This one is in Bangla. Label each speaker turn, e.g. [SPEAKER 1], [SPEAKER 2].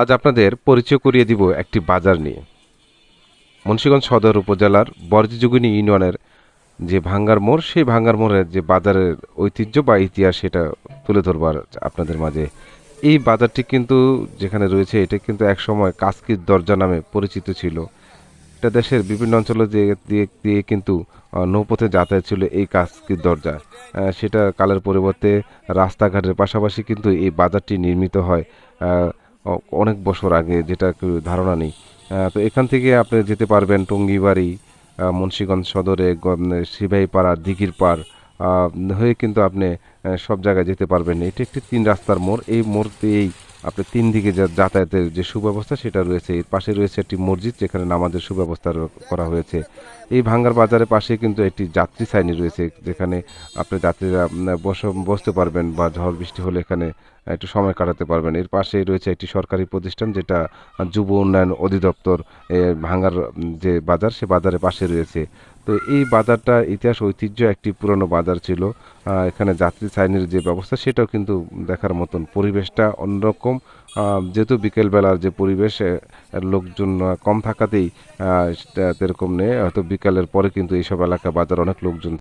[SPEAKER 1] আজ আপনাদের পরিচয় করিয়ে দিব একটি বাজার নিয়ে। মুন্সীগঞ্জ সদর উপজেলার বর্জিযুগিনী ইউনিয়নের যে ভাঙ্গার মোড়, সেই ভাঙ্গার মোড়ের যে বাজারের ঐতিহ্য বা ইতিহাস, সেটা তুলে ধরবার আপনাদের মাঝে। এই বাজারটি কিন্তু যেখানে রয়েছে, এটা কিন্তু একসময় কাস্কির দরজা নামে পরিচিত ছিল। এটা দেশের বিভিন্ন অঞ্চলে দিয়ে দিয়ে দিয়ে কিন্তু নৌপথে যাতায়াত ছিল এই কাস্কির দরজা। সেটা কালের পরিবর্তে রাস্তাঘাটের পাশাপাশি কিন্তু এই বাজারটি নির্মিত হয়। অনেক বছর আগে যেটা ধারণা নেই। তো এখান থেকে আপনি যেতে পারবেন টঙ্গিবাড়ি মুন্সীগঞ্জ সদরে সিবাইপাড়া দিঘির পাড় হয়ে কিন্তু আপনি সব জায়গায় যেতে পারবেন। এটি একটি তিন রাস্তার মোড়। এই মোড় দিয়েই আপনি তিন দিকে যাতায়াতের যে সুব্যবস্থা সেটা রয়েছে এর পাশে রয়েছে একটি মসজিদ যেখানে নামাজের সুব্যবস্থা করা হয়েছে। এই ভাঙ্গার বাজারের পাশে কিন্তু একটি যাত্রী সাইনি রয়েছে, যেখানে আপনি যাত্রীরা বসে, বসতে পারবেন বা ঝড় বৃষ্টি হলে এখানে একটু সময় কাটাতে পারবেন। এর পাশে রয়েছে একটি সরকারি প্রতিষ্ঠান যেটা যুব উন্নয়ন অধিদপ্তর ভাঙ্গার যে বাজার, সে বাজারের পাশে রয়েছে। তো এই বাজারটা ইতিহাস ঐতিহ্য একটি পুরনো বাজার ছিল। এখানে যাত্রী সাইনের যে ব্যবস্থা, সেটাও কিন্তু দেখার মতন পরিবেশটা অন্যরকম। যেহেতু বিকেলবেলার যে পরিবেশ লোকজন কম থাকাতেই সেরকম নেই। হয়তো বিকালের পরে কিন্তু এইসব এলাকা বাজার অনেক লোকজন